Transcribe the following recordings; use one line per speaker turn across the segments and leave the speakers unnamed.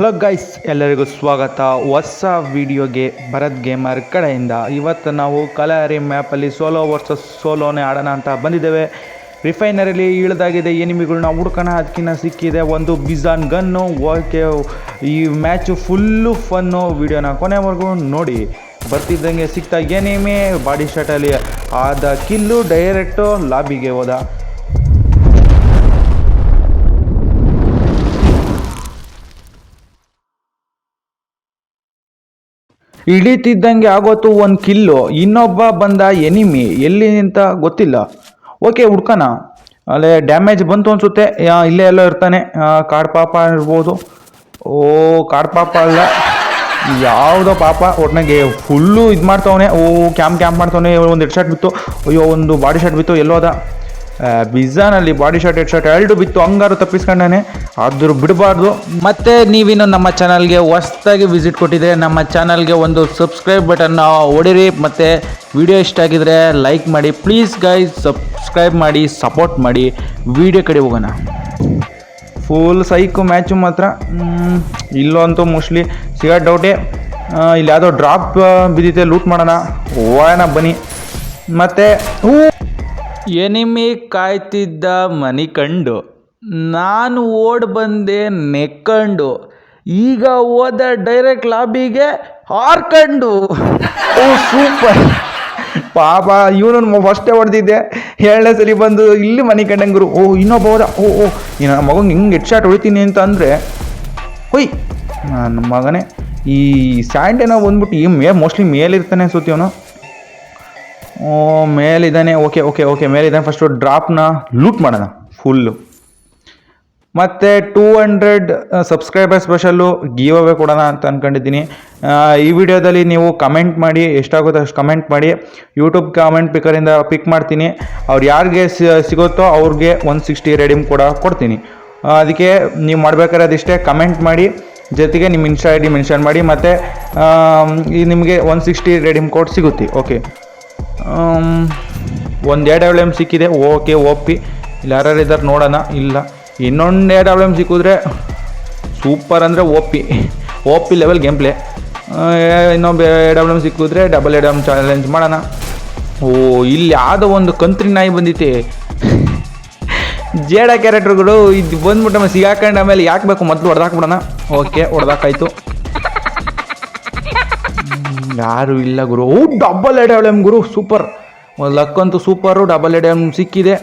Hello guys ಎಲ್ಲರಿಗೂ ಸ್ವಾಗತ. ಹೊಸ ವಿಡಿಯೋಗೆ ಭರತ್ ಗೇಮರ್ ಕಡೆಯಿಂದ. ಇವತ್ತು ನಾವು ಕಲಹರಿ ಮ್ಯಾಪಲ್ಲಿ ಸೋಲೋ ವರ್ಸಸ್ ಸೋಲೋನೇ ಆಡೋಣ ಅಂತ ಬಂದಿದ್ದೇವೆ. ರಿಫೈನರಿಲಿ ಇಳಿದಾಗಿದೆ ಎನಿಮಿಗಳನ್ನ ಹುಡ್ಕೋಣ ಅದಕ್ಕಿಂತ ಸಿಕ್ಕಿದೆ ಒಂದು ಬಿಜಾನ್ ಗನ್ನು ಓಕೆ ಈ ಮ್ಯಾಚು ಫುಲ್ಲು ಫನ್ನು ವಿಡಿಯೋನ ಕೊನೆವರೆಗೂ ನೋಡಿ. ಬರ್ತಿದ್ದಂಗೆ ಸಿಕ್ತಾ ಎನಿಮಿ ಬಾಡಿ ಶಾಟಲ್ಲಿ ಆದ ಕಿಲ್ಲು ಡೈರೆಕ್ಟು ಲಾಬಿಗೆ ಹೋದ. ಇಳಿತಿದ್ದಂಗೆ ಆಗೋತು ಒಂದು ಕಿಲ್ಲು, ಇನ್ನೊಬ್ಬ ಬಂದ ಎನಿಮಿ, ಎಲ್ಲಿ ಅಂತ ಗೊತ್ತಿಲ್ಲ. ಓಕೆ ಹುಡ್ಕೋಣ ಅಲ್ಲೇ ಡ್ಯಾಮೇಜ್ ಬಂತು ಅನ್ಸುತ್ತೆ. ಇಲ್ಲೇ ಎಲ್ಲ ಇರ್ತಾನೆ. ಕಾಡು ಕಾಡ್ ಪಾಪ ಇರ್ಬೋದು. ಓ, ಕಾಡ್ ಪಾಪ ಅಲ್ಲ. ಯಾವುದೋ ಪಾಪ, ಒಟ್ನಾಗೆ ಫುಲ್ಲು ಇದು ಮಾಡ್ತವನೆ. ಓ ಕ್ಯಾಂಪ್ ಕ್ಯಾಂಪ್ ಮಾಡ್ತವನೆ. ಒಂದು ಹೆಡ್ ಶರ್ಟ್ ಬಿತ್ತು. ಅಯ್ಯೋ, ಒಂದು ಬಾಡಿ ಶರ್ಟ್ ಬಿತ್ತು. ಎಲ್ಲೋದ ಬಿಝಾನಲ್ಲಿ ಬಾಡಿ ಶಾಟ್ ಹೆಡ್ ಶಾಟ್ ಎರಡು ಬಿತ್ತು, ಹಂಗಾರು ತಪ್ಪಿಸ್ಕೊಂಡಾನೆ. ಆದರೂ ಬಿಡಬಾರ್ದು. ಮತ್ತು ನೀವಿನ್ನು ನಮ್ಮ ಚಾನಲ್ಗೆ ಹೊಸ್ದಾಗಿ ವಿಸಿಟ್ ಕೊಟ್ಟಿದ್ರೆ ನಮ್ಮ ಚಾನಲ್ಗೆ ಒಂದು ಸಬ್ಸ್ಕ್ರೈಬ್ ಬಟನ್ನ ಹೊಡಿರಿ ಮತ್ತು ವಿಡಿಯೋ ಇಷ್ಟ ಆಗಿದ್ರೆ ಲೈಕ್ ಮಾಡಿ. ಪ್ಲೀಸ್ ಗೈಸ್ ಸಬ್ಸ್ಕ್ರೈಬ್ ಮಾಡಿ ಸಪೋರ್ಟ್ ಮಾಡಿ. ವಿಡಿಯೋ ಕಡೆ ಹೋಗೋಣ. ಫುಲ್ ಸೈಕು ಮ್ಯಾಚು ಮಾತ್ರ. ಇಲ್ಲಂತೂ ಮೋಸ್ಟ್ಲಿ ಸಿಗೋ ಡೌಟೇ ಇಲ್ಲಿ ಯಾವುದೋ ಡ್ರಾಪ್ ಬಿದ್ದಿದೆ ಲೂಟ್ ಮಾಡೋಣ. ಹೋಗೋಣ ಬನ್ನಿ. ಮತ್ತು, ಹೂ ಎನಿಮಿ ಕಾಯ್ತಿದ್ದ ಮನಿ ಕಂಡು, ನಾನು ಓಡ್ ಬಂದೆ ನೆಕ್ಕಂಡು, ಈಗ ಹೋದ ಡೈರೆಕ್ಟ್ ಲಾಬಿಗೆ ಹಾರ್ಕಂಡು ಓ, ಸೂಪರ್. ಪಾಪ ಇವನು ಫಸ್ಟೇ ಹೊಡೆದಿದ್ದೆ. ಎರಡನೇ ಸರಿ ಬಂದು ಇಲ್ಲಿ ಮನೆ ಕಂಡಂಗರು ಓ, ಇನ್ನೊಬ್ಬ ಹೋದ. ಓ ಓ ನನ್ನ ಮಗಂಗೆ ಹಿಂಗೆ ಹೆಡ್ ಶಾಟ್ ಹೊಡಿತೀನಿ ಅಂತ ಅಂದರೆ, ಹೊಯ್ ನನ್ನ ಮಗನೇ, ಈ ಸ್ಯಾಂಡೇನೋ ಬಂದ್ಬಿಟ್ಟು ಈ ಮೇ, ಮೋಸ್ಟ್ಲಿ ಮೇಲಿರ್ತಾನೆ ಓ ಮೇಲಿದ್ದಾನೆ. ಓಕೆ ಓಕೆ ಓಕೆ ಮೇಲಿದ್ದಾನೆ ಫಸ್ಟು ಡ್ರಾಪ್ನ ಲೂಟ್ ಮಾಡೋಣ. ಫುಲ್ಲು ಮತ್ತು two hundred subscriber special giveaway ಕೊಡೋಣ ಅಂತ ಅಂದ್ಕೊಂಡಿದ್ದೀನಿ ಈ ವಿಡಿಯೋದಲ್ಲಿ ನೀವು ಕಮೆಂಟ್ ಮಾಡಿ, ಎಷ್ಟಾಗುತ್ತೋ ಅಷ್ಟು ಕಮೆಂಟ್ ಮಾಡಿ. ಯೂಟ್ಯೂಬ್ ಕಾಮೆಂಟ್ ಪಿಕರಿಂದ ಪಿಕ್ ಮಾಡ್ತೀನಿ. ಅವ್ರು ಯಾರಿಗೆ ಸಿಗುತ್ತೋ ಅವ್ರಿಗೆ ಒನ್ ಸಿಕ್ಸ್ಟಿ ರೆಡಿಮ್ ಕೂಡ ಕೊಡ್ತೀನಿ. ಅದಕ್ಕೆ ನೀವು ಮಾಡ್ಬೇಕಾದ್ರೆ ಅದಿಷ್ಟೇ ಕಮೆಂಟ್ ಮಾಡಿ. ಜೊತೆಗೆ ನಿಮ್ಮ ಇನ್ಸ್ಟಾ ಐ ಡಿ ಮೆನ್ಷನ್ ಮಾಡಿ. ಮತ್ತು ನಿಮಗೆ ಒನ್ ಸಿಕ್ಸ್ಟಿ ರೆಡಿಮ್ ಕೋಡ್ ಸಿಗುತ್ತೆ. ಓಕೆ ಒಂದು ಎರಡು ಎರಡು ಎಂ ಸಿಕ್ಕಿದೆ. Okay, OP. ಇಲ್ಲಿ ಯಾರ್ಯಾರು ಇದ್ದಾರೆ ನೋಡೋಣ. ಇಲ್ಲ. ಇನ್ನೊಂದು ಎರಡು ಎರಡು ಎಂ ಸಿಕ್ಕಿದ್ರೆ ಸೂಪರ್ ಅಂದರೆ OP. OP level game play ಇನ್ನೊಬ್ಬ ಎರಡು ಎಂ ಸಿಕ್ಕಿದ್ರೆ ಡಬಲ್ ಎರಡು ಎಂ ಚಾಲೆಂಜ್ ಮಾಡೋಣ. ಓ, ಇಲ್ಲಿ ಯಾವುದೋ ಒಂದು ಕಂತ್ರಿ ನಾಯಿ ಬಂದಿತ್ತು. ಜೇಡ ಕ್ಯಾರೆಕ್ಟರ್ಗಳು ಇದು ಬಂದ್ಬಿಟ್ಟು ಸಿಗಾಕೊಂಡು ಆಮೇಲೆ ಯಾಕೆ ಬೇಕು? ಮೊದಲು ಹೊಡೆದಾಕ್ಬಿಡೋಣ. ಓಕೆ ಹೊಡೆದಾಕಾಯ್ತು ಯಾರು ಇಲ್ಲ ಗುರು. ಓ ಡಬಲ್ ಎಡ್ ಎಂ ಗುರು ಸೂಪರ್ ಲಕ್ ಅಂತೂ ಸೂಪರು ಡಬಲ್ ಎಡ್ ಎಂ ಸಿಕ್ಕಿದೆ.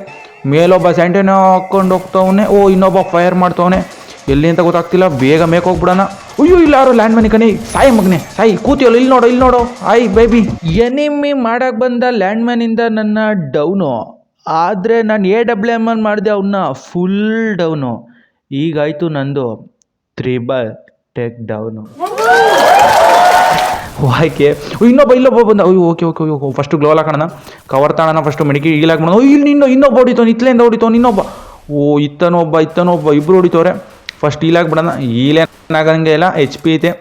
ಮೇಲೊಬ್ಬ ಸ್ಯಾಂಟೇನೋ ಹಾಕ್ಕೊಂಡು ಹೋಗ್ತವನೆ. ಓ, ಇನ್ನೊಬ್ಬ ಫೈರ್ ಮಾಡ್ತವನೆ. ಎಲ್ಲಿ ಅಂತ ಗೊತ್ತಾಗ್ತಿಲ್ಲ, ಬೇಗ ಮೇಕ್ ಹೋಗ್ಬಿಡೋಣ. ಅಯ್ಯೋ ಇಲ್ಲ ಯಾರು ಲ್ಯಾಂಡ್ ಮನಿ ಕಣಿ. ಸಾಯಿ ಮಗ್ನೆ, ಸಾಯಿ, ಕೂತಿಯಲ್ಲ, ಇಲ್ಲಿ ನೋಡು ಇಲ್ಲಿ ನೋಡು. ಆಯ್ ಬೇಬಿ ಎನಿಮಿ ಮಾಡಕ್ಕೆ ಬಂದ ಲ್ಯಾಂಡ್ ಮ್ಯಾನಿಂದ ನನ್ನ ಡೌನು ಆದರೆ ನಾನು ಎ ಡಬ್ಲ್ಯೂ ಎಂ ಅನ್ ಮಾಡಿದೆ ಅವನ್ನ ಫುಲ್ ಡೌನು ಈಗಾಯ್ತು ನಂದು ತ್ರಿಬಲ್ ಟೇಕ್ ಡೌನು ವಾಯ್ಕೆ. ಇನ್ನೊಬ್ಬ, ಇಲ್ಲೊಬ್ಬ ಬಂದ. ಅಯ್ಯೋ, ಓಕೆ ಓಕೆ ಓಕೆ ಫಸ್ಟ್ ಗ್ಲೋಲ್ ಹಾಕೋಣ ಕವರ್ ತಾಣ ಫಸ್ಟ್ ಮೆಡಿಕಿ ಈಲಾಕ್ ಮಾಡೋ ಇಲ್ಲಿ ಇನ್ನೊ ಇನ್ನೊಬ್ಬ ಹೊಡಿತಾನೆ ಇತ್ತಲೇಂದ ಹೊಡಿತಾನೆ ಇನ್ನೊಬ್ಬ. ಓ, ಇತ್ತನೊಬ್ಬ ಇತ್ತನೊಬ್ಬ ಇಬ್ಬರು ಹೊಡಿತವ್ರೆ. ಫಸ್ಟ್ ಈಲಾಕ್ ಬಿಡೋಣ ಈಲೇನಾಗಂಗೆ ಇಲ್ಲ. ಎಚ್ ಪಿ ಐತೆ.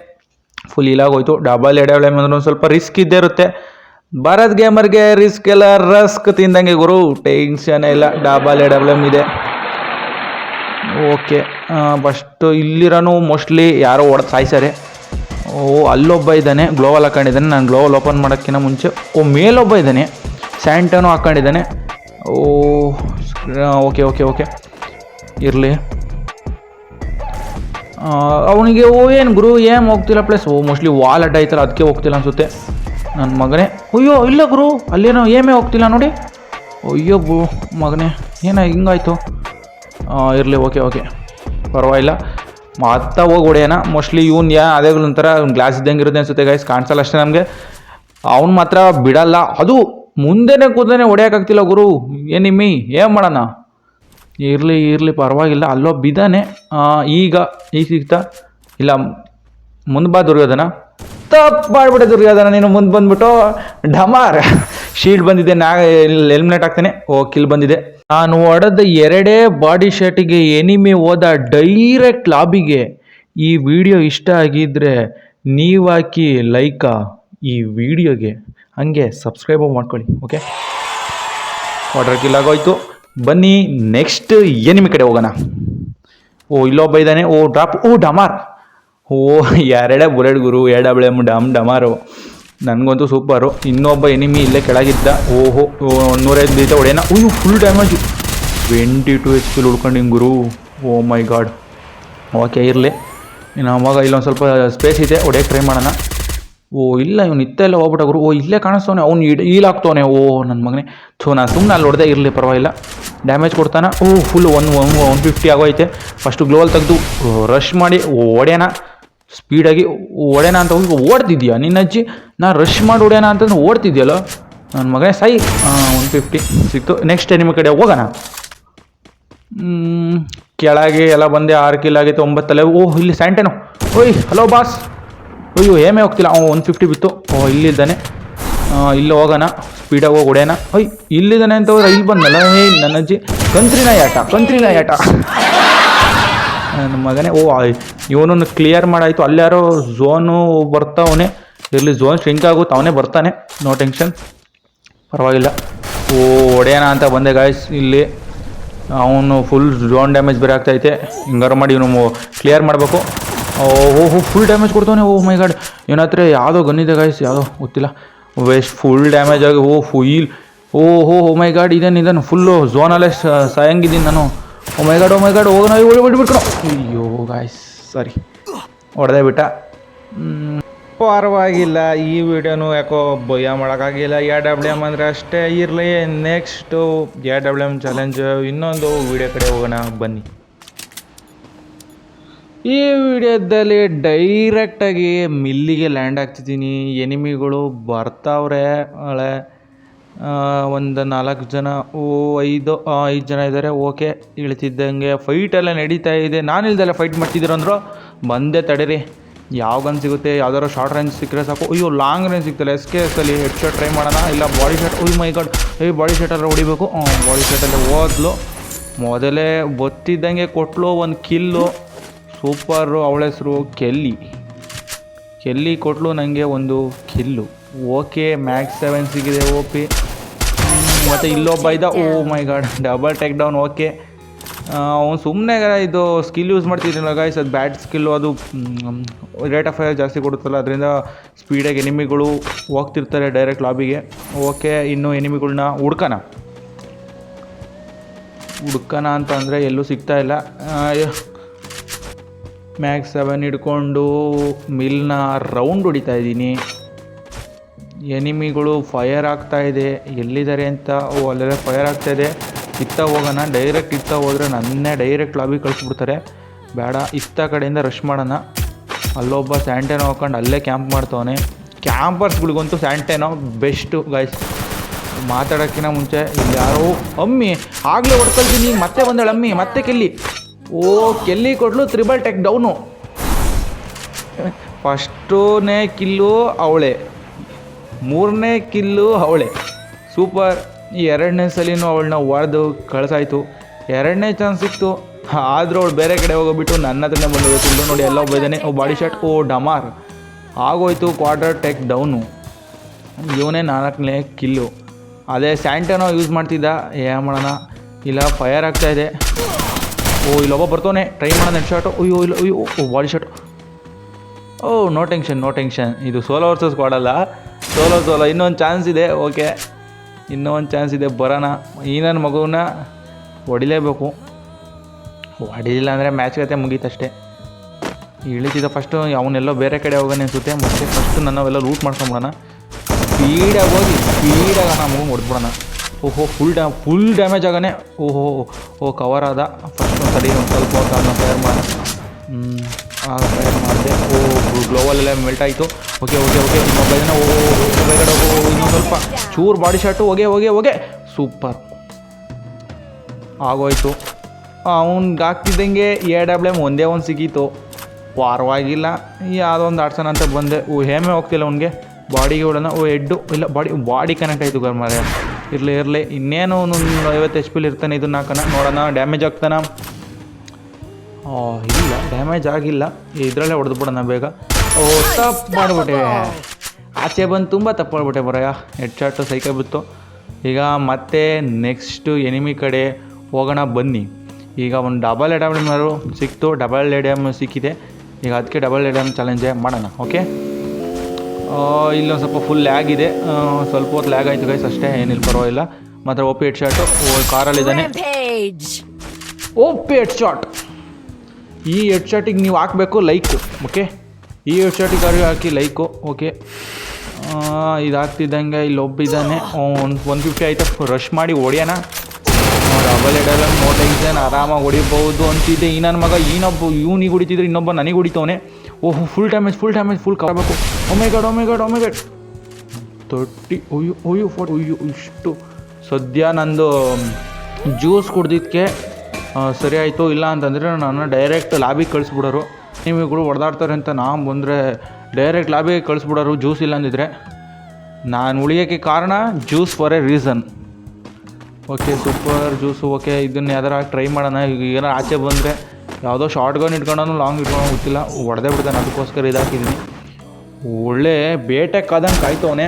ಫುಲ್ ಈಲಾಗ್ ಹೋಯ್ತು ಡಬಲ್ ಎಡೆ ಅಂದ್ರೆ ಒಂದು ಸ್ವಲ್ಪ ರಿಸ್ಕ್ ಇದ್ದೇ ಇರುತ್ತೆ. ಭಾರತ್ ಗೇಮರ್ಗೆ ರಿಸ್ಕ್ ಎಲ್ಲ ರಸ್ಕ್ ತಿಂದಂಗೆ ಗುರು. ಟೆನ್ಷನ್ ಇಲ್ಲ. ಡಬಲ್ ಎಂ ಇದೆ. ಓಕೆ ಫಸ್ಟ್ ಇಲ್ಲಿರೋನು ಮೋಸ್ಟ್ಲಿ ಯಾರೋ ಹೊಡೆದು ಸಾಯ್ಸಾರೆ. ಓ, ಅಲ್ಲೊಬ್ಬ ಇದ್ದಾನೆ. ಗ್ಲೋವಲ್ ಹಾಕೊಂಡಿದ್ದಾನೆ. ನಾನು ಗ್ಲೋವಲ್ ಓಪನ್ ಮಾಡೋಕ್ಕಿಂತ ಮುಂಚೆ. ಓ, ಮೇಲೊಬ್ಬ ಇದ್ದಾನೆ. ಸ್ಯಾಂಟನು ಹಾಕೊಂಡಿದ್ದಾನೆ. ಓ ಓಕೆ ಓಕೆ ಓಕೆ ಇರಲಿ. ಅವನಿಗೆ, ಓ, ಏನು ಗುರು, ಏನು ಹೋಗ್ತಿಲ್ಲ ಪ್ಲಸ್ ಓ ಮೋಸ್ಟ್ಲಿ ವಾಲ್ ಅಡ್ಡ ಐತಲ್ಲ ಅದಕ್ಕೆ ಹೋಗ್ತಿಲ್ಲ ಅನಿಸುತ್ತೆ. ನನ್ನ ಮಗನೇ. ಅಯ್ಯೋ, ಇಲ್ಲ ಗುರು, ಅಲ್ಲೇನೋ ಏಮೇ ಹೋಗ್ತಿಲ್ಲ ನೋಡಿ. ಅಯ್ಯೋ, ಗು, ಮಗನೇ. ಏನೋ ಹಿಂಗಾಯ್ತು? ಇರಲಿ ಓಕೆ ಓಕೆ ಪರವಾಗಿಲ್ಲ. ಮತ್ತೆ ಹೋಗಿ ಹೊಡೆಯೋಣ. ಮೋಸ್ಟ್ಲಿ ಇವ್ನು ಯಾ ಅದೇ ಒಂಥರ ಗ್ಲಾಸ್ ಇದ್ದಂಗೆ ಇರುತ್ತೆ ಅನ್ಸುತ್ತೆ ಗೈಸ್ ಕಾಣಿಸಲ್ಲ ಅಷ್ಟೇ ನಮಗೆ. ಅವ್ನು ಮಾತ್ರ ಬಿಡಲ್ಲ. ಅದು ಮುಂದೆನೇ ಕೂದನೆ ಹೊಡೆಯೋಕ್ಕಾಗ್ತಿಲ್ಲ ಗುರು. ಏನಿಮ್ಮಿ ಏನು ಮಾಡೋಣ? ಇರಲಿ ಇರಲಿ, ಪರವಾಗಿಲ್ಲ. ಅಲ್ಲೋ ಬಿದ್ದಾನೆ ಈಗ ಈಗ ಸಿಗ್ತಾ. ಇಲ್ಲ, ಮುಂದೆ ಬಾ ದುರ್ಯೋಧನ. ತಪ್ಪು ಮಾಡಿಬಿಟ್ಟೆ ದುರ್ಯೋಧನ, ನೀನು ಮುಂದೆ ಬಂದ್ಬಿಟ್ಟು. ಡಮಾರ್. ಶೀಲ್ಡ್ ಬಂದಿದೆ ನಾ ಎಲಿಮಿನೇಟ್ ಆಗ್ತೇನೆ. ಓ, ಕಿಲ್ ಬಂದಿದೆ. ನಾನು ಹೊಡೆದ ಎರಡೇ ಬಾಡಿ ಶರ್ಟಿಗೆ ಎನಿಮಿ ಹೋದ ಡೈರೆಕ್ಟ್ ಲಾಬಿಗೆ. ಈ ವಿಡಿಯೋ ಇಷ್ಟ ಆಗಿದ್ರೆ ನೀವು ಹಾಕಿ ಲೈಕ ಈ ವಿಡಿಯೋಗೆ. ಹಂಗೆ ಸಬ್ಸ್ಕ್ರೈಬ್ ಮಾಡ್ಕೊಳ್ಳಿ, ಓಕೆ? ವಾಟರ್ ಕಿಲ್ ಆಗೋಯ್ತು. ಬನ್ನಿ, ನೆಕ್ಸ್ಟ್ ಎನಿಮಿ ಕಡೆ ಹೋಗೋಣ. ಓ, ಇಲ್ಲೊಬ್ಬ ಇದ್ದಾನೆ. ಓ, ಡ್ರಾಪ್. ಓ, ಡಮಾರ್. ಓ, ಎರಡೇ ಬುಲೆಟ್ ಗುರು ಎರಡಬಳೆ ಡಮ್, ಡಮಾರು. ನನಗಂತೂ ಸೂಪರು ಇನ್ನೊಬ್ಬ ಎನಿಮಿ ಇಲ್ಲೇ ಕೆಳಗಿದ್ದ. ಓಹೋ ನೂರೈದು ಬೀತ ಹೊಡೆಯೋಣ ಅಯ್ಯೋ full damage twenty two H ಪಿಲ್ ಹಿಂಗೆ ಗುರು. ಓ ಮೈ ಗಾಡ್ ಓಕೆ ಇರಲಿ. ಇನ್ನು ಅವಾಗ ಇಲ್ಲೊಂದು ಸ್ವಲ್ಪ ಸ್ಪೇಸ್ ಇದೆ. ಹೊಡೆಯೋಕೆ ಟ್ರೈ ಮಾಡೋಣ. ಓ, ಇಲ್ಲ, ಇವ್ನು ಇತ್ತ ಎಲ್ಲ ಹೋಗ್ಬಿಟ್ಟ ಗುರು. ಓ, ಇಲ್ಲೇ ಕಾಣಿಸ್ತವನೆ. ಅವ್ನು ಇಡ್ ಈಲಾಗ್ತವನೆ ಓ ನನ್ನ ಮಗನೇ. ಸೊ ನಾನು ಸುಮ್ಮನೆ ಅಲ್ಲಿ ಹೊಡೆದೇ ಇರಲಿ, ಪರವಾಗಿಲ್ಲ. ಡ್ಯಾಮೇಜ್ ಕೊಡ್ತಾನ. ಓ full one one one fifty ಆಗೋಯ್ತೆ. First ಗ್ಲೋವಲ್ ತೆಗೆದು ರಶ್ ಮಾಡಿ, ಹೊಡ್ಯಾನ. ಸ್ಪೀಡಾಗಿ ಹೊಡ್ಯಾನ ಅಂತ ಹೋಗಿ ಓಡ್ತಿದ್ಯಾ ನಿನ್ನ ಅಜ್ಜಿ? ನಾ ರಶ್ ಮಾಡಿ ಹೊಡ್ಯಾನ ಅಂತಂದ್ರೆ ಓಡ್ತಿದ್ಯಲ್ಲ? ನನ್ನ ಮಗನೇ ಸೈ ಒನ್ ಫಿಫ್ಟಿ ಸಿಕ್ತು. ನೆಕ್ಸ್ಟ್ ನಿಮ್ಮ ಕಡೆ ಹೋಗೋಣ? ಕೆಳಗೆ ಎಲ್ಲ ಬಂದೆ, ಆರು ಕಿಲ್ ಆಗಿತ್ತು ಒಂಬತ್ತು ತಲೆ ಓ, ಇಲ್ಲಿ ಸ್ಯಾಂಟೇನು. ಓಯ್ ಹಲೋ ಬಾಸ್ ಅಯ್ಯೋ ಏಮೇ ಹೋಗ್ತಿಲ್ಲ. ಅವ್ನು ಒನ್ ಫಿಫ್ಟಿ ಬಿತ್ತು. ಓ, ಇಲ್ಲಿದ್ದಾನೆ. ಇಲ್ಲಿ ಹೋಗೋಣ. ಸ್ಪೀಡಾಗಿ ಹೋಗಿ ಹೊಡೆಯೋಣ ಓಯ್, ಇಲ್ಲಿದ್ದಾನೆ ಅಂತ ಹೋದ್ರೆ ಇಲ್ಲಿ ಬಂದಲ್ಲ ಹೇ, ನನ್ನ ಅಜ್ಜಿ ಕಂತ್ರಿನ ಯಾಟ ಕಂತ್ರಿನ ಯಾಟ. ನನ್ನ ಮಗನೇ, ಓ ಇವನನ್ನು ಕ್ಲಿಯರ್ ಮಾಡಾಯಿತು. ಅಲ್ಲಾರೋ ಝೋನು ಬರ್ತಾವನೆ. ಇರಲಿ ಝೋನ್ ಶ್ರಿಂಕ್ ಆಗುತ್ತೆ, ಅವನೇ ಬರ್ತಾನೆ. ನೋ ಟೆನ್ಷನ್ ಪರವಾಗಿಲ್ಲ. ಓ ಒಡೆಯೋಣ ಅಂತ ಬಂದೆ ಗಾಯ್ಸ್ ಇಲ್ಲಿ ಅವನು ಫುಲ್ ಝೋನ್ ಡ್ಯಾಮೇಜ್ ಬೇರೆ ಆಗ್ತೈತೆ ಹಿಂಗಾರು ಮಾಡಿ ಇವನು ಕ್ಲಿಯರ್ ಮಾಡಬೇಕು. ಓಹೋ ಫುಲ್ ಡ್ಯಾಮೇಜ್ ಕೊಡ್ತಾನೆ ಓ ಮೈ ಗಾಡ್ ಇವನ ಹತ್ರ ಯಾವುದೋ ಗನ್ನಿದೆ ಗಾಯ್ಸ್ ಯಾವುದೋ ಗೊತ್ತಿಲ್ಲ. ವೇಸ್ಟ್ ಫುಲ್ ಡ್ಯಾಮೇಜ್ ಆಗಿ ಓ ಫುಲ್ ಓ ಹೋ ಓ ಮೈ ಗಾಡ್ ಇದೇನು ಇದನ್ನು ಫುಲ್ಲು ಝೋನಲ್ಲೇ ಸಾಯಂಗಿದ್ದೀನಿ ನಾನು. ಓ my god O my god ಹೋಗೋಣ ಬಿಟ್ಬಿಟ್ರು ಅಯ್ಯೋ ಗಾಯ್ಸ್ ಸಾರಿ. ಹೊಡೆದೇ ಬಿಟ್ಟ. ಪರವಾಗಿಲ್ಲ ಈ ವಿಡಿಯೋನು ಯಾಕೋ ಭಯ ಮಾಡೋಕ್ಕಾಗಿಲ್ಲ. ಎ ಡಬ್ಲ್ಯೂ ಎಂ ಅಂದರೆ ಅಷ್ಟೇ ಇರಲಿ. Next A W M challenge ಇನ್ನೊಂದು ವಿಡಿಯೋ ಕಡೆ ಹೋಗೋಣ. ಬನ್ನಿ. ಈ ವಿಡಿಯೋದಲ್ಲಿ ಡೈರೆಕ್ಟಾಗಿ ಮಿಲ್ಲಿಗೆ ಲ್ಯಾಂಡ್ ಆಗ್ತಿದ್ದೀನಿ ಎನಿಮಿಗಳು ಬರ್ತಾವ್ರೆ. ಹಳೆ ಒಂದು ನಾಲ್ಕು ಜನ, ಓ, ಐದು ಐದು ಜನ ಇದ್ದಾರೆ ಓಕೆ, ಇಳ್ತಿದ್ದಂಗೆ ಫೈಟ್ ಎಲ್ಲ ನಡೀತಾ ಇದೆ. ನಾನು ಇಲ್ದೆಲ್ಲ ಫೈಟ್ ಮಾಡ್ತಿದ್ದೀರಂದ್ರು ಬಂದೆ ತಡೀರಿ. ಯಾವ ಗನ್ ಸಿಗುತ್ತೆ ಯಾವ್ದಾದ್ರು ಶಾರ್ಟ್ ರೇಂಜ್ ಸಿಕ್ಕರೆ ಸಾಕು. ಅಯ್ಯೋ ಲಾಂಗ್ ರೇಂಜ್ ಸಿಗ್ತಲ್ಲ ಎಸ್ ಕೆ ಎಸ್ ಅಲ್ಲಿ ಹೆಡ್ ಶಾಟ್ ಟ್ರೈ ಮಾಡೋಣ. ಇಲ್ಲ ಬಾಡಿ ಶಾಟ್ ಓಯ್ ಮೈ ಗಾಡ್. ಏಯ್ ಬಾಡಿ ಶಾಟಲ್ಲಿ ಹೊಡಿಬೇಕು? ಬಾಡಿ ಶಾಟಲ್ಲಿ ಓದ್ಲು. ಮೊದಲೇ ಗೊತ್ತಿದ್ದಂಗೆ ಕೊಟ್ಲು ಒಂದು ಕಿಲ್ಲು ಸೂಪರು ಅವಳ ಹೆಸರು ಕೆಲ್ಲಿ ಕೆಲ್ಲಿ ಕೊಟ್ಲು ನನಗೆ ಒಂದು ಕಿಲ್ಲು ಓಕೆ ಮ್ಯಾಕ್ಸ್ ಸೆವೆನ್ ಸಿಗಿದೆ ಓ ಪಿ ಮತ್ತು ಇಲ್ಲೊಬ್ಬ ಇದ್ದ ಓ my god. Double take down okay ಅವ್ನು ಸುಮ್ಮನೆ ಇದು ಸ್ಕಿಲ್ ಯೂಸ್ ಮಾಡ್ತಿದ್ದೀನಲ್ಲ ಗಾಯ್ಸ್ ಅದು ಬ್ಯಾಟ್ ಸ್ಕಿಲ್ಲು ಅದು ರೇಟ್ ಆಫ್ ಫೈರ್ ಜಾಸ್ತಿ ಕೊಡುತ್ತಲ್ಲ. ಅದರಿಂದ ಸ್ಪೀಡಾಗಿ ಎನಿಮಿಗಳು ಹೋಗ್ತಿರ್ತಾರೆ ಡೈರೆಕ್ಟ್ ಲಾಬಿಗೆ ಓಕೆ ಇನ್ನು ಎನಿಮಿಗಳನ್ನ ಹುಡ್ಕೋಣ. ಹುಡ್ಕೋಣ ಅಂತ ಅಂದರೆ ಎಲ್ಲೂ ಸಿಗ್ತಾ ಇಲ್ಲ. ಮ್ಯಾಕ್ಸ್ ಸೆವೆನ್ ಹಿಡ್ಕೊಂಡು ಮಿಲ್ನ ರೌಂಡ್ ಹೊಡಿತಾ ಇದ್ದೀನಿ. ಎನಿಮಿಗಳು ಫೈರ್ ಇದೆ. ಎಲ್ಲಿದ್ದಾರೆ ಅಂತ? ಓ, ಅಲ್ಲೆಲ್ಲ ಫೈರ್ ಇದೆ. ಇತ್ತ ಹೋಗೋಣ ಡೈರೆಕ್ಟ್ ಇತ್ತ ಹೋದರೆ ನನ್ನೇ ಡೈರೆಕ್ಟ್ ಲಾಬಿ ಕಳಿಸ್ಬಿಡ್ತಾರೆ. ಬೇಡ, ಇತ್ತ ಕಡೆಯಿಂದ ರಶ್ ಮಾಡೋಣ. ಅಲ್ಲೊಬ್ಬ ಸ್ಯಾಂಟೇನೋ ಹಾಕೊಂಡು ಅಲ್ಲೇ ಕ್ಯಾಂಪ್ ಮಾಡ್ತವನೆ. ಕ್ಯಾಂಪರ್ಸ್ಗಳಿಗಂತೂ ಸ್ಯಾಂಟೇನೋ ಬೆಸ್ಟು ಗೈಸ್ ಮಾತಾಡೋಕ್ಕಿಂತ ಮುಂಚೆ ಯಾರೋ ಅಮ್ಮಿ, ಆಗಲೇ ಹೊಡ್ಕೊಳ್ತೀನಿ, ಮತ್ತೆ ಬಂದಳು, ಅಮ್ಮಿ, ಮತ್ತೆ ಕೆಲ್ಲಿ. ಓ, ಕೆಲ್ಲಿ ಕೊಡ್ಲು ತ್ರಿಬಲ್ ಟೆಕ್ ಡೌನು ಫಸ್ಟನೇ ಕಿಲ್ಲು ಅವಳೆ. ಮೂರನೇ ಕಿಲ್ಲು ಅವಳೆ. ಸೂಪರ್. ಈ ಎರಡನೇ ಸಲಿನೂ ಅವಳನ್ನ ಹೊಡೆದು ಕಳಿಸಾಯಿತು. ಎರಡನೇ ಚಾನ್ಸ್ ಸಿಕ್ತು. ಆದರೂ ಅವಳು ಬೇರೆ ಕಡೆ ಹೋಗೋಬಿಟ್ಟು ನನ್ನ ಹತ್ರನೇ ಬಂದು ತಿಂದು ನೋಡಿ ಎಲ್ಲ ಒಬ್ಬ ಓ ಬಾಡಿ ಶಾಟ್ ಓ, ಡಮಾರ್. ಆಗೋಯ್ತು. ಕ್ವಾರ್ಟರ್ ಟೆಕ್ ಡೌನು ಇವನೇ ನಾಲ್ಕನೇ ಕಿಲ್ಲು ಅದೇ ಸ್ಯಾಂಟನೋ ಯೂಸ್ ಮಾಡ್ತಿದ್ದ. ಏ ಮಾಡೋಣ ಇಲ್ಲ ಫೈರ್ ಆಗ್ತಾ ಇದೆ. ಓ ಇಲ್ಲೊಬ್ಬ ಬರ್ತವನೆ ಟ್ರೈ ಮಾಡೋಣ ಶಾಟು ಅಯ್ಯೋ, ಇಲ್ಲ, ಅಯ್ಯೋ, ಓ body shot oh no tension no tension ಇದು ಸೋಲೋ ವರ್ಸಸ್ ಕೊಡಲ್ಲ ಸೋಲೋ ಸೋಲೋ ಇನ್ನೊಂದು ಚಾನ್ಸ್ ಇದೆ. ಓಕೆ ಇನ್ನೊಂದು ಚಾನ್ಸ್ ಇದೆ, ಬರೋಣ. ಈ ನನ್ನ ಮಗುವನ್ನ ಹೊಡಿಲೇಬೇಕು. ಹೊಡಿಲಿಲ್ಲ ಅಂದರೆ ಮ್ಯಾಚ್ ಕತೆ ಮುಗೀತಷ್ಟೇ ಇಳಿತಿದ್ದ ಫಸ್ಟು ಅವನ್ನೆಲ್ಲೋ ಬೇರೆ ಕಡೆ ಹೋಗೋಣ ಅನಿಸುತ್ತೆ, ಮತ್ತೆ ಫಸ್ಟು ನನ್ನವೆಲ್ಲ ಲೂಟ್ ಮಾಡ್ಕೊಂಬಿಡೋಣ. ಸ್ಪೀಡಾಗಿ ಹೋಗಿ ಸ್ಪೀಡಾಗಿ ನಮ್ಮ ಮಗು ಹೊಡೆದ್ಬಿಡೋಣ. ಓಹೋ ಫುಲ್ ಡ್ಯಾ ಫುಲ್ ಡ್ಯಾಮೇಜ್ ಆಗೋಣ ಓಹೋ ಓ ಕವರ್ ಆದ. ಫಸ್ಟ್ ಒಂದು ಸರಿ ಒಂದು ಸ್ವಲ್ಪ ಹೊತ್ತು ಅದನ್ನ ಫೈರ್ ಮಾಡೋಣ ಮಾಡಿದೆ ಓ ಗ್ಲೋವಲ್ಲೆಲ್ಲ ಮೆಲ್ಟ್ ಆಯಿತು. ಓಕೆ ಓಕೆ ಓಕೆ ಮೊಬೈಲ್ನ ಓ ಇನ್ನೊಂದು ಸ್ವಲ್ಪ. ಚೂರು ಬಾಡಿ ಶಾಟು ಹೋಗೆ ಹೋಗೆ ಹೋಗೆ. ಸೂಪರ್ ಆಗೋಯ್ತು. ಅವ್ನಿಗೆ ಹಾಕ್ತಿದ್ದಂಗೆ ಎ ಡಬ್ಲ್ಯೂ ಎಂ ಒಂದೇ ಒಂದು ಸಿಗೀತು. ವಾರವಾಗಿಲ್ಲ ಯಾವುದೋ ಒಂದು ಆಡ್ಸೋಣ ಅಂತ ಬಂದೆ. ಓ ಹೇಮೆ ಹೋಗ್ತಿಲ್ಲ ಅವನಿಗೆ. ಬಾಡಿಗೆ ಹೊಡೋಣ ಓ ಎಡ್ಡು ಇಲ್ಲ ಬಾಡಿ ಬಾಡಿ ಕನೆಕ್ಟ್ ಆಯಿತು ಗರ್ಮಾರೆ ಇರಲಿ ಇರಲಿ. ಇನ್ನೇನು ಒಂದು ಐವತ್ತು ಎಚ್ ಪಿಲಿ ಇರ್ತಾನೆ ಇದನ್ನ ಹಾಕೋಣ. ನೋಡೋಣ ಡ್ಯಾಮೇಜ್ ಆಗ್ತಾನ. ಇಲ್ಲ ಡ್ಯಾಮೇಜ್ ಆಗಿಲ್ಲ. ಇದರಲ್ಲೇ ಹೊಡೆದು ಬಿಡೋಣ ಬೇಗ. ಓ ತಪ್ಪು ಮಾಡಿಬಿಟ್ಟೆ. ಆಚೆ ಬಂದು ತುಂಬ ತಪ್ಪು ಮಾಡಿಬಿಟ್ಟೆ ಬರಯ್ಯ ಹೆಡ್ ಶಾಟು ಸೈಕಲ್ ಬಿತ್ತು. ಈಗ ಮತ್ತೆ ನೆಕ್ಸ್ಟು ಎನಿಮಿ ಕಡೆ ಹೋಗೋಣ ಬನ್ನಿ. ಈಗ ಒಂದು ಡಬಲ್ ಎಡಮ್ ಸಿಕ್ತು ಡಬಲ್ ಎಡಮ್ ಸಿಕ್ಕಿದೆ. ಈಗ ಅದಕ್ಕೆ ಡಬಲ್ ಡ್ಯಾಮ್ ಚಾಲೆಂಜೇ ಮಾಡೋಣ ಓಕೆ ಇಲ್ಲೊಂದು ಸ್ವಲ್ಪ ಫುಲ್ ಲ್ಯಾಗ್ ಇದೆ. ಸ್ವಲ್ಪ ಹೊತ್ತು ಲ್ಯಾಗ್ ಆಯಿತು ಗೈಸ್ ಅಷ್ಟೇ ಏನಿಲ್ಲ ಪರವಾಗಿಲ್ಲ. ಮಾತ್ರ ಓಪಿ ಹೆಡ್ ಶಾಟು ಕಾರಲ್ಲಿದ್ದಾನೆ.
ಇದ್ದಾನೆ
ಓಪಿ ಹೆಡ್ ಶಾಟ್ ಈ ಹೆಡ್ ಶಾಟಿಗೆ ನೀವು ಹಾಕಬೇಕು ಲೈಕ್ ಓಕೆ ಈ ಹೆಡ್ ಶಾಟಿಗೆ ಹಾಕಿ ಲೈಕು ಓಕೆ ಇದು ಆಗ್ತಿದ್ದಂಗೆ, ಇಲ್ಲಿ ಒಬ್ಬಿದ್ದಾನೆ. ಒಂದು ಒನ್ ಫಿಫ್ಟಿ ಆಯ್ತು? ರಶ್ ಮಾಡಿ ಹೊಡಿಯೋಣ ಡಬಲ್ ಎಡಲ್ ಮೂವತ್ತೈದು ಜನ ಆರಾಮಾಗಿ ಹೊಡಿಬೋದು ಅಂತಿದ್ದೆ. ಈ ನನ್ನ ಮಗ, ಇನ್ನೊಬ್ಬ, ಇವನಿಗೆ ಹೊಡಿತಿದ್ರೆ ಇನ್ನೊಬ್ಬ ನನಗೆ ಹೊಡಿತವನೆ. ಓಹ್ full damage full damage full ಕರಬೇಕು oh my god oh my god oh my god thirty ಒಯ್ಯು ಒಯ್ಯು ಫೋರ್ ಒಯ್ಯು ಇಷ್ಟು. ಸದ್ಯ ನಂದು ಜ್ಯೂಸ್ ಕುಡ್ದಿದ್ದಕ್ಕೆ ಸರಿ ಆಯಿತು, ಇಲ್ಲ ಅಂತಂದರೆ ನಾನು ಡೈರೆಕ್ಟ್ ಲಾಬಿಗೆ ಕಳಿಸ್ಬಿಡೋರು. ನೀವುಗಳು ಹೊಡೆದಾಡ್ತಾರೆ ಅಂತ ನಾನು ಬಂದರೆ ಡೈರೆಕ್ಟ್ ಲಾಬಿಗೆ ಕಳಿಸ್ಬಿಡೋರು ಜ್ಯೂಸ್ ಇಲ್ಲ ಅಂದಿದ್ರೆ. ನಾನು ಉಳಿಯೋಕ್ಕೆ ಕಾರಣ juice for a reason okay super juice okay ಇದನ್ನ ಯಾವ್ದಾರ ಟ್ರೈ ಮಾಡೋಣ. ಈಗ ಏನಾರು ಆಚೆ ಬಂದರೆ ಯಾವುದೋ ಶಾರ್ಟ್ ಗನ್ ಇಟ್ಕೊಂಡನು ಲಾಂಗ್ ಇಟ್ಕೊಂಡು ಗೊತ್ತಿಲ್ಲ. ಹೊಡೆದೇ ಬಿಡ್ತಾನೆ, ಅದಕ್ಕೋಸ್ಕರ ಇದಾಕಿದ್ದೀನಿ ಒಳ್ಳೆ ಬೇಟೆ ಕಾದಂಗೆ ಕಾಯ್ತವನೆ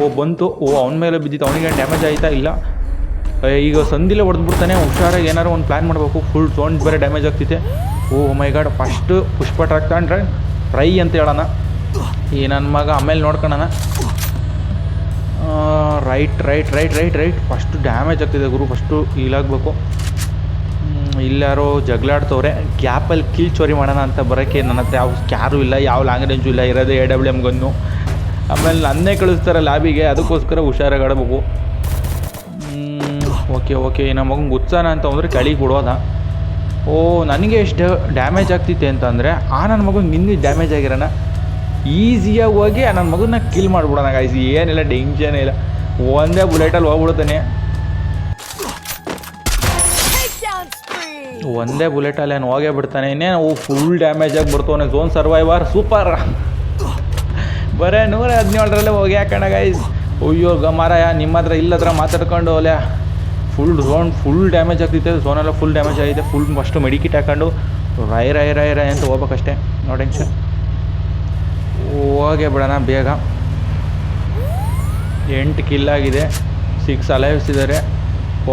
ಓ, ಬಂತು. ಓ, ಅವನ ಮೇಲೆ ಬಿದ್ದಿತ್ತು. ಅವನಿಗೆ ಡ್ಯಾಮೇಜ್ ಆಯಿತಾ, ಇಲ್ಲ? ಈಗ ಸಂದಿಲೆ ಹೊಡೆದ್ಬಿಡ್ತಾನೆ, ಹುಷಾರಾಗಿ ಏನಾರು ಒಂದು ಪ್ಲ್ಯಾನ್ ಮಾಡಬೇಕು ಫುಲ್ ಸೌಂಡ್ ಬೇರೆ ಡ್ಯಾಮೇಜ್ ಆಗ್ತಿದೆ ಓ my god first Pushpa track ತಗೊಂಡ್ರೆ ಟ್ರೈ ಅಂತ ಹೇಳೋಣ. ಈ ನನ್ನ ಮಗ ಆಮೇಲೆ ನೋಡ್ಕೊಳ right right right right right first damage ಆಗ್ತಿದೆ ಗುರು ಫಸ್ಟು ಇಲ್ಲಾಗಬೇಕು ಇಲ್ಲಾರೋ ಜಗಳಾಡ್ತವ್ರೆ ಗ್ಯಾಪಲ್ಲಿ ಕಿಲ್ ಚೋರಿ ಮಾಡೋಣ ಅಂತ ಬರೋಕ್ಕೆ ನನ್ನ ಹತ್ರ ಯಾವ ಕ್ಯಾರು ಇಲ್ಲ, ಯಾವ ಲಾಂಗ್ ರೇಂಜು ಇಲ್ಲ, ಇರೋದೇ ಎ ಡಬ್ಲ್ಯೂ ಎಂ ಆಮೇಲೆ ನನ್ನೇ ಕಳಿಸ್ತಾರೆ ಲ್ಯಾಬಿಗೆ ಅದಕ್ಕೋಸ್ಕರ ಹುಷಾರಾಗಿ ಆಡಬೇಕು. ಓಕೆ ಓಕೆ ನಮ್ಮ ಮಗಂಗೆ ಉತ್ಸಾಹ ಅಂತ ಅಂದರೆ ಕೆಳಿಗೆ ಕೊಡೋದ ಓ, ನನಗೆ ಎಷ್ಟು ಡ್ಯಾಮೇಜ್ ಆಗ್ತಿತ್ತು ಅಂತಂದರೆ, ಆ ನನ್ನ ಮಗನಿಗೆ ನಿನ್ನೆ ಡ್ಯಾಮೇಜ್ ಆಗಿರೋಣ ಈಸಿಯಾಗಿ ಹೋಗಿ ಆ ನನ್ನ ಮಗನ್ನ ಕಿಲ್ ಮಾಡಿಬಿಡೋಣ ಗಾಯ್ಸ್ ಏನಿಲ್ಲ ಟೆನ್ಷನ್ ಇಲ್ಲ ಒಂದೇ ಬುಲೆಟಲ್ಲಿ ಹೋಗ್ಬಿಡ್ತಾನೆ! ಒಂದೇ ಬುಲೆಟಲ್ಲಿ ಏನು ಹೋಗೇ ಬಿಡ್ತಾನೆ. ಇನ್ನೇನು ಫುಲ್ ಡ್ಯಾಮೇಜ್ ಆಗಿ ಬರ್ತಾನೆ ಝೋನ್ ಸರ್ವೈವರ್ ಸೂಪರ್ ಬರೇ ನೂರ ಹದಿನೇಳರಲ್ಲೇ ಹೋಗಿ ಹಾಕೋಣ ಗೈಸ್ ಅಯ್ಯೋ ಗಮಾರಯ ನಿಮ್ಮ ಹತ್ರ ಇಲ್ಲದ್ರ ಮಾತಾಡ್ಕೊಂಡು ಒಲೆ ಫುಲ್ ಝೋನ್ ಫುಲ್ ಡ್ಯಾಮೇಜ್ ಆಗ್ತಿತ್ತು. ಝೋನೆಲ್ಲ ಫುಲ್ ಡ್ಯಾಮೇಜ್ ಆಗಿದೆ. ಫುಲ್ ಫಸ್ಟು ಮೆಡಿಕಿಟ್ ಹಾಕೊಂಡು ರೈ ರೈ ರೈ ರೈ ಅಂತ ಹೋಗ್ಬೇಕಷ್ಟೆ. ನೋ ಟೆನ್ಷನ್ ಹೋಗೇ ಬಿಡೋಣ ಬೇಗ. ಎಂಟು ಕಿಲ್ ಆಗಿದೆ. ಸಿಕ್ಸ್ ಅಲೈವ್ಸ್ ಇದ್ದಾರೆ.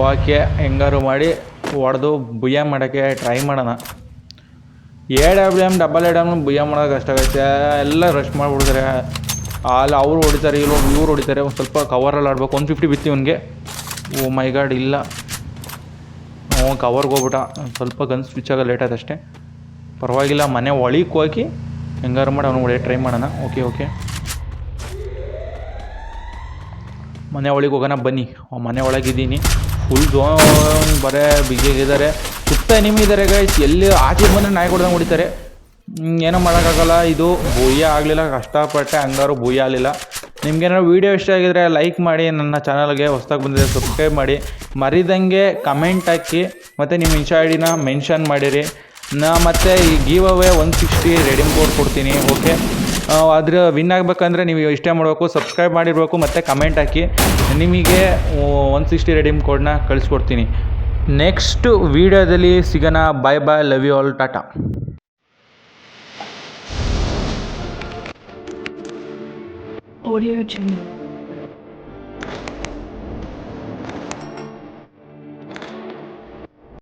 ಓಕೆ ಹೆಂಗಾರು ಮಾಡಿ ಹೊಡೆದು ಬುಯ್ಯ ಮಾಡೋಕ್ಕೆ ಟ್ರೈ ಮಾಡೋಣ. A W M double A W ಬುಯ್ಯ ಮಾಡೋದು ಕಷ್ಟ ಆಗುತ್ತೆ. ಎಲ್ಲ ರಶ್ ಮಾಡಿಬಿಡ್ತಾರೆ. ಅಲ್ಲಿ ಅವ್ರು ಹೊಡಿತಾರೆ ಇಲ್ಲೋ ಇವ್ರು ಹೊಡಿತಾರೆ. ಒಂದು ಸ್ವಲ್ಪ ಕವರಲ್ಲಿ ಆಡ್ಬೇಕು. ಒನ್ ಫಿಫ್ಟಿ ಬಿತ್ತಿ ಅವ್ನಿಗೆ ಓ ಮೈ ಗಾಡ್, ಇಲ್ಲ. ಹ್ಞೂ ಕವರ್ಗೆ ಹೋಗ್ಬಿಟ್ಟ. ಸ್ವಲ್ಪ ಗನ್ ಸ್ವಿಚ್ ಆಗ ಲೇಟ್ ಆಯ್ತು ಅಷ್ಟೇ. ಪರವಾಗಿಲ್ಲ, ಮನೆ ಒಳಗೆ ಹೋಗಿ ಹೆಂಗಾರು ಮಾಡಿ, ಅವ್ನು ಒಳ್ಳೆ ಟ್ರೈ ಮಾಡೋಣ. ಓಕೆ ಓಕೆ ಮನೆ ಒಳಗೆ ಹೋಗೋಣ, ಬನ್ನಿ. ಮನೆ ಒಳಗಿದ್ದೀನಿ ಫುಲ್ ಜೋನ್ ಬರೇ ಬಿಗಿಯಾಗಿದ್ದಾರೆ ಸುತ್ತ ಎನಿಮಿ ಇದ್ದಾರೆ ಗೈಸ್ ಎಲ್ಲಿ ಆಚೆ ಬಂದರೆ ನಾಯಿ ಕೊಡ್ದಂಗೆ ಹೊಡಿತಾರೆ. ಏನೂ ಮಾಡೋಕ್ಕಾಗಲ್ಲ. ಇದು ಭೂಯ ಆಗಲಿಲ್ಲ. ಕಷ್ಟಪಟ್ಟೆ ಹಂಗಾರು ಭೂಯ ಆಗಲಿಲ್ಲ. ನಿಮ್ಗೇನಾದ್ರು ವೀಡಿಯೋ ಇಷ್ಟ ಆಗಿದ್ರೆ ಲೈಕ್ ಮಾಡಿ, ನನ್ನ ಚಾನಲ್ಗೆ ಹೊಸ್ದಾಗಿ ಬಂದಿದೆ ಸಬ್ಸ್ಕ್ರೈಬ್ ಮಾಡಿ. ಮರಿದಂಗೆ ಕಮೆಂಟ್ ಹಾಕಿ, ಮತ್ತು ನಿಮ್ಮ ಇನ್ಸ್ಟಾ ಐ ಡಿನ ಮೆನ್ಷನ್ ಮಾಡಿರಿ. ನಾ ಮತ್ತು ಈ give away one sixty redeem code ಕೊಡ್ತೀನಿ ಓಕೆ ಅದ್ರ ವಿನ್ ಆಗಬೇಕಂದ್ರೆ ನೀವು ಇಷ್ಟೇ ಮಾಡಬೇಕು ಸಬ್ಸ್ಕ್ರೈಬ್ ಮಾಡಿರಬೇಕು, ಮತ್ತು ಕಮೆಂಟ್ ಹಾಕಿ. ನಿಮಗೆ ಒನ್ ಸಿಕ್ಸ್ಟಿ ರೆಡಿಮ್ ಕೋಡ್ನ ಕಳಿಸ್ಕೊಡ್ತೀನಿ. ನೆಕ್ಸ್ಟ್ ವೀಡಿಯೋದಲ್ಲಿ ಸಿಗೋಣ. Bye bye love you all tata
audio channel.